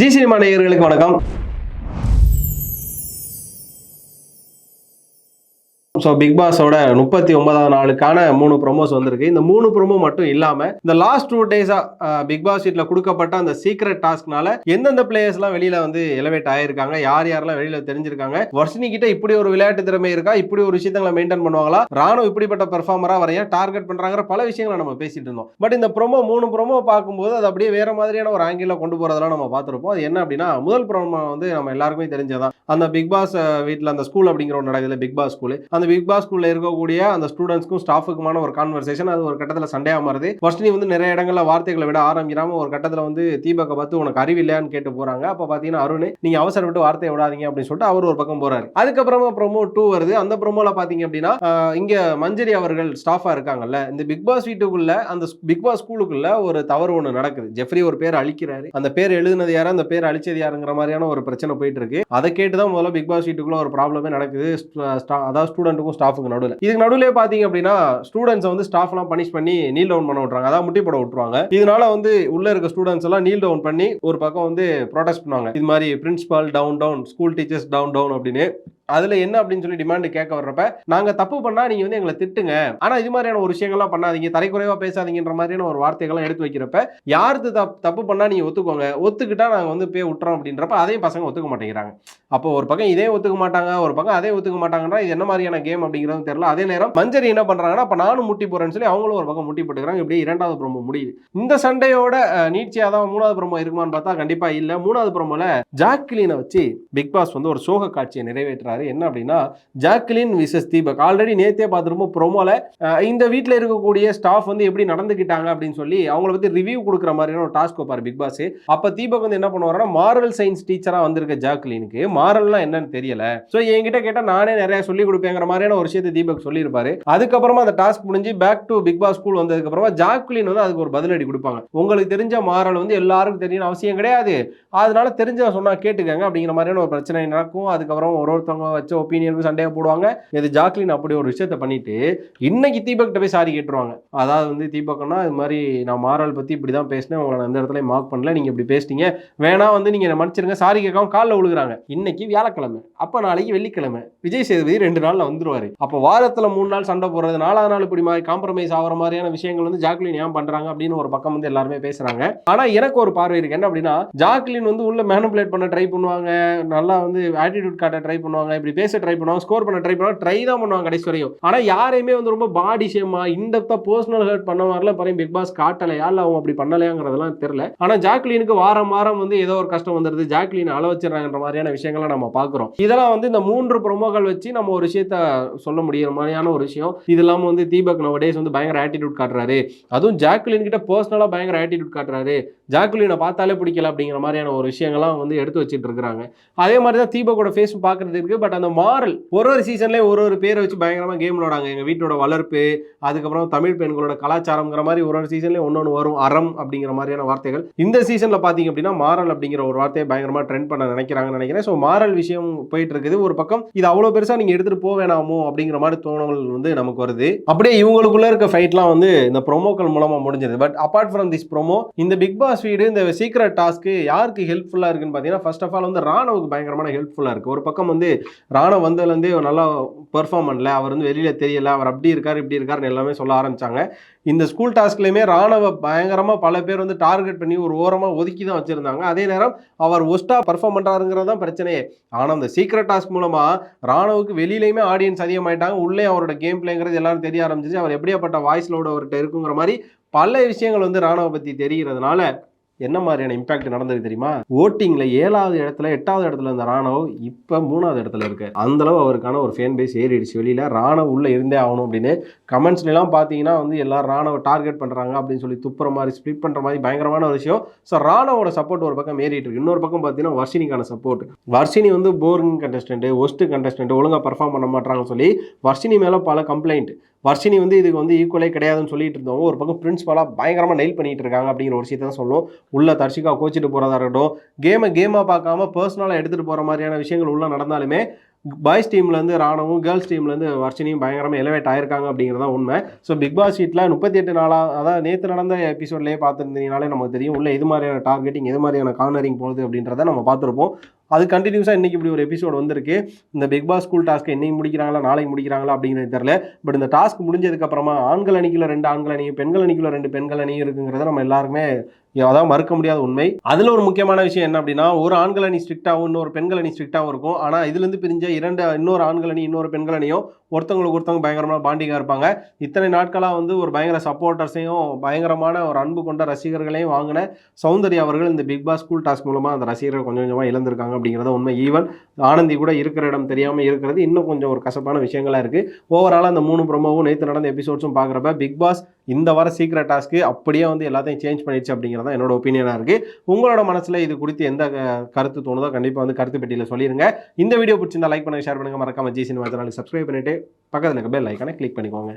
G cinema நேயர்களுக்கு வணக்கம். So big பாஸோட முப்பத்தி ஒன்பதாவது நாளுக்கான மூணு ப்ரோமோஸ் வந்திருக்கு. இந்த மூணு ப்ரோமோ மட்டும் இல்லாம இந்த லாஸ்ட் டூ டேஸா பிக் பாஸ் வீட்ல கொடுக்கப்பட்ட அந்த சீக்ரெட் டாஸ்க்னால எந்தெந்த பிளேயர்ஸ்லாம் வெளியில வந்து எலவேட் ஆயிருக்காங்க யார் யாரெல்லாம் வெளியில தெரிஞ்சிருக்காங்க வர்ஷினி கிட்ட இப்படி ஒரு விளையாட்டு திறமை இருக்கா இப்படி ஒரு விஷயங்களை மெயின்டைன் பண்ணுவாங்களா ராணுவ இப்படிப்பட்ட பெர்ஃபார்மரா வரைய டார்கெட் பண்றாங்கிற பல விஷயங்களை நம்ம பேசிட்டு இருந்தோம். பட் இந்த ப்ரோமோ மூணு ப்ரொமோ பார்க்கும்போது அது அப்படியே வேற மாதிரியான ஒரு ஆங்கிள் கொண்டு போறதெல்லாம் நம்ம பார்த்துருப்போம். அது என்ன அப்படின்னா முதல் ப்ரொமோ வந்து நம்ம எல்லாருக்குமே தெரிஞ்சதான் அந்த பிக் பாஸ் வீட்டில் அந்த ஸ்கூல் அப்படிங்கிற ஒரு நடக்குது பிக் பாஸ் ஸ்கூல் அந்த பிக் பாஸ் ஸ்கூல்ல இருக்கக்கூடிய அந்த ஸ்டூடெண்ட்ஸ்க்கும் ஸ்டாஃபுக்குமான ஒரு கான்வர்சேஷன் அது ஒரு கட்டத்தில் சண்டையாக மாறுது. வர்ஷினி வந்து நிறைய இடங்கள்ல வார்த்தைகளை விட ஆரம்பிக்கிறாம ஒரு கட்டத்தில் வந்து தீபக்கை பார்த்து உனக்கு அறிவில்லையான்னு கேட்டு போறாங்க. அப்போ பார்த்தீங்கன்னா அருண் நீங்க அவசரப்பட்டு வார்த்தையை விடாதீங்க அப்படின்னு சொல்லிட்டு அவர் ஒரு பக்கம் போறாரு. அதுக்கப்புறமா ப்ரோமோ டூ வருது. அந்த ப்ரோமோல பாத்தீங்க அப்படின்னா இங்க மஞ்சரி அவர்கள் ஸ்டாஃபா இருக்காங்கல்ல. இந்த பிக் பாஸ் வீட்டுக்குள்ள அந்த பிக் பாஸ் ஸ்கூலுக்குள்ள ஒரு தவறு ஒன்று நடக்குது. ஜெஃப்ரி ஒரு பேர் அழிக்கிறாரு. அந்த பேர் எழுதுனது யாரு? அந்த பேர் அழிச்சது யாருங்கிற மாதிரியான ஒரு பிரச்சனை போயிட்டு இருக்கு. அதை கேட்டு தான் முதல்ல பிக் பாஸ் வீட்டுக்குள்ள ஒரு ப்ராப்ளமே நடக்குது. அதாவது ஸ்டூடெண்ட் ஸ்டூடெண்ட்டுக்கும் ஸ்டாஃபுக்கு நடுவில். இதுக்கு நடுவில் பார்த்தீங்க அப்படின்னா ஸ்டூடெண்ட்ஸை வந்து ஸ்டாஃப்லாம் பனிஷ் பண்ணி நீல் டவுன் பண்ண விட்றாங்க அதாவது முட்டி போட விட்டுருவாங்க. இதனால வந்து உள்ள இருக்க ஸ்டூடெண்ட்ஸ் எல்லாம் நீல் டவுன் பண்ணி ஒரு பக்கம் வந்து ப்ரொடெஸ்ட் பண்ணுவாங்க. இது மாதிரி principal down down school teachers down down அப்படின்னு அதுல என்ன அப்படின்னு சொல்லி டிமாண்ட் கேட்க வர்றப்ப நாங்க தப்பு பண்ணா நீங்க வந்து எங்களை திட்டுங்க. ஆனா இது மாதிரியான ஒரு விஷயங்கள்லாம் பண்ணாதீங்க. தரைக்குறைவா பேசாதீங்கன்ற மாதிரியான ஒரு வார்த்தைகள்லாம் எடுத்து வைக்கிறப்ப யாருக்கு தப்பு பண்ணா நீங்க ஒத்துக்கோங்க. ஒத்துக்கிட்டா நாங்க வந்து போய் விட்டுறோம் அப்படின்றப்ப அதையும் பசங்க ஒத்துக்க மாட்டேங்கிறாங்க. அப்போ ஒரு பக்கம் இதே ஒத்துக்க மாட்டாங்க ஒரு பக்கம் அதே ஒத்துக்க மாட்டாங்கன்னா இது என்ன மாதிரியான கேம் அப்படிங்கிறது தெரியல. அதே நேரம் மஞ்சரி என்ன பண்றாங்கன்னா அப்ப நானும் முட்டி போறேன்னு சொல்லி அவங்களும் ஒரு பக்கம் முட்டி போட்டுக்கிறாங்க. இப்படி இரண்டாவது ப்ரோமோ முடியுது. இந்த சண்டையோட நீட்சியா தான் மூணாவது ப்ரோமோ இருக்குமான்னு பார்த்தா கண்டிப்பா இல்ல. மூணாவது ப்ரோமோல ஜாக்லினை வச்சு பிக் பாஸ் வந்து ஒரு சோக காட்சியை நிறைவேற்றுறாரு என்ன அப்படின்னா ஜாக்லின் விசஸ் தீபக். ஆல்ரெடி நேத்தே பார்த்துருப்போம் ப்ரோமோல இந்த வீட்டில் இருக்கக்கூடிய ஸ்டாஃப் வந்து எப்படி நடந்துக்கிட்டாங்க அப்படின்னு சொல்லி அவங்கள பத்தி ரிவ்யூ கொடுக்குற மாதிரியான ஒரு டாஸ்க் வைப்பார் பிக் பாஸ் அப்ப தீபக் வந்து என்ன பண்ணுவாருன்னா மாரல் சயின்ஸ் டீச்சரா வந்திருக்க ஜாக்லினுக்கு மாரல்லாம் என்னன்னு தெரியல. ஸோ என்கிட்ட கேட்டா நானே நிறைய சொல்லி கொடுப்பேங்கிற மாதிரியான ஒரு விஷயத்தை தீபக் சொல்லியிருப்பாரு. அதுக்கப்புறமா அந்த டாஸ்க் முடிஞ்சு back to Bigg Boss school வந்ததுக்கு அப்புறமா ஜாக்லின் வந்து அதுக்கு ஒரு பதிலடி கொடுப்பாங்க. உங்களுக்கு தெரிஞ்ச மாரல் வந்து எல்லாருக்கும் தெரியணும் அவசியம் கிடையாது. அதனால தெரிஞ்ச சொன்னா கேட்டுக்கங்க அப்படிங்கிற மாதிரியான ஒரு பிரச்சனை நடக்கும். அதுக்கப்புறம் ஒரு ஒருத்தவங்க வச்ச ஒப்பீனியனுக்கு சண்டையை போடுவாங்க. இது ஜாக்லின் அப்படி ஒரு விஷயத்த பண்ணிட்டு இன்னைக்கு தீபக்கிட்ட போய் சாரி கேட்டுருவாங்க. அதாவது வந்து தீபக்னா இது மாதிரி நான் மாரல் பத்தி இப்படி தான் பேசினேன் உங்களை நான் அந்த இடத்துல மார்க் பண்ணல நீங்க இப்படி பேசிட்டீங்க. வேணா வந்து நீங்க மன்னிச்சிருங்க சாரி கேட்காம காலில் விழுகுறாங்க இன்னைக்கு வியாழக்கிழமை அப்ப நாளைக்கு வெள்ளிக்கிழமை விஜய் சேதுபதி ரெண்டு நாள்ல வந்துருவாரு. அப்ப வாரத்துல மூணு நாள் சண்டை போடுறது நாலாவது நாள் இப்படி மாதிரி காம்ப்ரமைஸ் ஆகிற மாதிரியான விஷயங்கள் வந்து ஜாக்லின் ஏன் பண்றாங்க அப்படின்னு ஒரு பக்கம் வந்து எல்லாருமே பேசுறாங்க. ஆனா எனக்கு ஒரு பார்வை இருக்கு. என்ன அப்படின்னா ஜாக்லின் வந்து உள்ள மேனுபுலேட் பண்ண ட்ரை பண்ணுவாங்க நல்லா வந்து ஆட்டிடியூட் காட்ட ட்ரை பண்ணுவாங்க. இப்படி பேச ட்ரை பண்ணுவாங்க ஸ்கோர் பண்ண ட்ரை பண்ணுவாங்க ட்ரை தான் பண்ணுவாங்க கடைசி வரையும். ஆனால் யாரையுமே வந்து ரொம்ப பாடி ஷேமா இன்டெப்தா பர்சனல் ஹர்ட் பண்ண மாதிரிலாம் பாருங்க பிக் பாஸ் காட்டலையா இல்லை அவங்க அப்படி பண்ணலையாங்கிறதெல்லாம் தெரியல. ஆனால் ஜாக்லினுக்கு வாரம் வாரம் வந்து ஏதோ ஒரு கஷ்டம் வந்துருது. ஜாக்லின் அள வச்சிடறாங்கன்ற மாதிரியான விஷயங்களை நம்ம பார்க்குறோம். இதெல்லாம் வந்து இந்த மூன்று ப்ரொமோக்கள் வச்சு நம்ம ஒரு விஷயத்த சொல்ல முடியிற மாதிரியான ஒரு விஷயம். இது இல்லாமல் வந்து தீபக் நவடேஸ் வந்து பயங்கர ஆட்டிடியூட் காட்டுறாரு. அதுவும் ஜாக்லின் கிட்ட பர்சனலாக பயங்கர ஆட்டிடியூட் காட்டுறாரு. ஜாக்குலினை பார்த்தாலே பிடிக்கல அப்படிங்கிற மாதிரியான ஒரு விஷயங்கள்லாம் வந்து எடுத்து வச்சுட்டு இருக்கிறாங்க. அதே மாதிரி தான் தீபக்கோட ஃபேஸ் பார்க்கறது இருக்குது பட் அந்த மாரல் ஒரு ஒரு சீசன்லேயே ஒரு ஒரு பேரை வச்சு பயங்கரமாக கேம் விளாடாங்க எங்கள் வீட்டோட வளர்ப்பு அதுக்கப்புறம் தமிழ் பெண்களோட கலாச்சாரம்ங்கிற மாதிரி ஒரு ஒரு சீசன்லேயே ஒன்று ஒன்று வரும். அறம் அப்படிங்கிற மாதிரியான வார்த்தைகள். இந்த சீசனில் பார்த்தீங்க அப்படின்னா மாரல் அப்படிங்கிற ஒரு வார்த்தையை பயங்கரமாக ட்ரெண்ட் பண்ண நினைக்கிறாங்கன்னு நினைக்கிறேன். ஸோ மாரல் விஷயம் போயிட்டு இருக்குது. ஒரு பக்கம் இது அவ்வளோ பெருசாக நீங்கள் எடுத்துகிட்டு போக வேணாமோ அப்படிங்கிற மாதிரி தோணல் வந்து நமக்கு வருது. அப்படியே இவங்களுக்குள்ளே இருக்க ஃபைட்லாம் வந்து இந்த ப்ரொமோக்கள் மூலமாக முடிஞ்சது but apart from this promo இந்த பிக் பாஸ் வீடு இந்த சீக்ரெட் டாஸ்க்கு யாருக்கு ஹெல்ப்ஃபுல்லாக இருக்குன்னு பார்த்தீங்கன்னா ஃபர்ஸ்ட் ஆஃப் ஆல் வந்து ராணவுக்கு பயங்கரமான ஹெல்ப்ஃபுல்லாக இருக்குது ஒரு பக்கம் வந்து ராணவ் வந்ததுலேருந்தே நல்லா பெர்ஃபார்ம் பண்ணல அவர் வந்து வெளியில் தெரியல அவர் அப்படி இருக்கார் இப்படி இருக்காருன்னு எல்லாமே சொல்ல ஆரம்பித்தாங்க இந்த ஸ்கூல் டாஸ்க்லையுமே ராணவ பயங்கரமாக பல பேர் வந்து டார்கெட் பண்ணி ஒரு ஓரமாக ஒதுக்கி தான் வச்சுருந்தாங்க. அதே நேரம் அவர் ஒஸ்ட்டாக பர்ஃபார்ம் பண்ணுறாருங்கிறது தான் பிரச்சனையே. ஆனால் அந்த சீக்ரெட் டாஸ்க் மூலமாக ராணுவுக்கு வெளியிலையுமே ஆடியன்ஸ் அதிகமாயிட்டாங்க. உள்ளே அவரோட கேம் பிளேங்கிறது எல்லாரும் தெரிய ஆரம்பிச்சிச்சு. அவர் எப்படியாப்பட்ட வாய்ஸ் லோடு அவர்கிட்ட இருக்குங்கிற மாதிரி பல விஷயங்கள் வந்து ராணுவ பற்றி தெரிகிறதுனால என்ன மாதிரியான இம்பாக்ட் நடந்தது தெரியுமா? ஓட்டிங்ல ஏழாவது இடத்துல எட்டாவது இடத்துல இருந்த ராணுவ இப்ப மூணாவது இடத்துல இருக்கு. அந்த அளவு அவருக்கான ஒரு ஃபேன் பேஸ் ஏறிடுச்சு. வெளியில ராணுவ உள்ள இருந்தே ஆகணும் அப்படின்னு கமெண்ட்ஸ்ல எல்லாம் பாத்தீங்கன்னா வந்து எல்லாரும் ராணுவ டார்கெட் பண்றாங்க அப்படின்னு சொல்லி துப்புற மாதிரி ஸ்ப்ளிட் பண்ற மாதிரி பயங்கரமான ஒரு விஷயம். ஸோ ராணுவோட சப்போர்ட் ஒரு பக்கம் ஏறிட்டு இருக்கு. இன்னொரு பக்கம் பார்த்தீங்கன்னா வர்ஷினிக்கான சப்போர்ட் வர்ஷினி வந்து போரிங் கண்டஸ்டன்ட் ஒஸ்ட் கண்டஸ்டன்ட் ஒழுங்கா பர்ஃபார்ம் பண்ண மாட்டாங்கன்னு சொல்லி வர்ஷினி மேல பல கம்ப்ளைண்ட் வர்ஷினி வந்து இதுக்கு வந்து ஈக்குவலே கிடையாதுன்னு சொல்லிட்டு இருந்தவங்க ஒரு பக்கம் பிரின்ஸ்பலாக பயங்கரமாக நெயில் பண்ணிகிட்டு இருக்காங்க அப்படிங்கிற ஒரு விஷயத்தை தான் சொல்லும் உள்ள தர்ஷிகா கோச்சிட்டு போகிறதா இருக்கட்டும் கேமை கேமாக பார்க்காம பர்சனலாக எடுத்துகிட்டு போகிற மாதிரியான விஷயங்கள் உள்ளே நடந்தாலுமே பாய்ஸ் டீம்லேருந்து ராணுவும் கேர்ள்ஸ் டீம்லேருந்து வர்ஷினியும் பயங்கரமாக எலவேட் ஆயிருக்காங்க அப்படிங்கிறதா உண்மை. ஸோ பிக் பாஸ் ஷீட்டில் முப்பத்தி எட்டு நாளாக அதாவது நேற்று நடந்த எபிசோட்லேயே பார்த்துருந்தீங்கனாலே நமக்கு தெரியும் உள்ள எது மாதிரியான டார்கெட்டிங் எது மாதிரியான கார்னரிங் போகுது அப்படின்றத நம்ம பார்த்துருப்போம். அது கண்டினியூஸாக இன்றைக்கி இப்படி ஒரு எபிசோட் வந்திருக்கு. இந்த பிக் பாஸ் ஸ்கூல் டாஸ்க்கு இன்னைக்கு முடிக்கிறாங்களா நாளைக்கு முடிக்கிறாங்களா அப்படிங்கிறது தெரியல. பட் இந்த டாஸ்க் முடிஞ்சதுக்கப்புறமா ஆண்கள் அணிக்குள்ள ரெண்டு ஆண்கள் அணியும் பெண்கள் அணிக்குள்ள ரெண்டு பெண்கள் அணியும் இருக்குங்கிறத நம்ம எல்லாருமே அதாவது மறுக்க முடியாத உண்மை. அதில் ஒரு முக்கியமான விஷயம் என்ன அப்படின்னா ஒரு ஆண்கள் அணி ஸ்ட்ரிக்டாகவும் இன்னொரு பெண்கள் அணி ஸ்ட்ரிக்டாகவும் இருக்கும். ஆனால் இதுலேருந்து பிரிஞ்ச இரண்டு இன்னொரு ஆண்கள் அணி இன்னொரு பெண்கள் அணியும் ஒருத்தவங்களுக்கு ஒருத்தவங்க பயங்கரமாக பாண்டிங்காக இருப்பாங்க. இத்தனை நாட்களாக வந்து ஒரு பயங்கர சப்போர்ட்டர்ஸையும் பயங்கரமான ஒரு அன்பு கொண்ட ரசிகர்களையும் வாங்கின சௌந்தர்யா அவர்கள் இந்த பிக் பாஸ் ஸ்கூல் டாஸ்க் மூலமாக அந்த ரசிகர்கள் கொஞ்சம் கொஞ்சமாக இழந்திருக்காங்க அப்படிங்கிறத உண்மை. ஈவன் ஆனந்தி கூட இருக்கிற இடம் தெரியாமல் இருக்கிறது இன்னும் கொஞ்சம் ஒரு கசப்பான விஷயங்களாக இருக்குது ஓவரால் அந்த மூணு ப்ரொமோவும் நேற்று நடந்த எபிசோட்ஸும் பார்க்குறப்ப பிக் பாஸ் இந்த வார சீக்கிரம் டாஸ்க்கு அப்படியே வந்து எல்லாத்தையும் சேஞ்ச் பண்ணிடுச்சு அப்படிங்கிறத தான் என்னோட ஒப்பீனியனாக இருக்குது உங்களோட மனசில் இது குறித்து எந்த கருத்து தோணுதோ கண்டிப்பாக வந்து கருத்து பெட்டியில் சொல்லிடுங்க இந்த வீடியோ பிடிச்சிருந்தா லைக் பண்ணுங்கள் ஷேர் பண்ணுங்க மறக்காம ஜி சினிமா சேனலுக்கு சப்ஸ்கிரைப் பண்ணிட்டு பக்கத்தில் இருக்க பெல் ஐக்கானை கிளிக் பண்ணிக்கோங்க.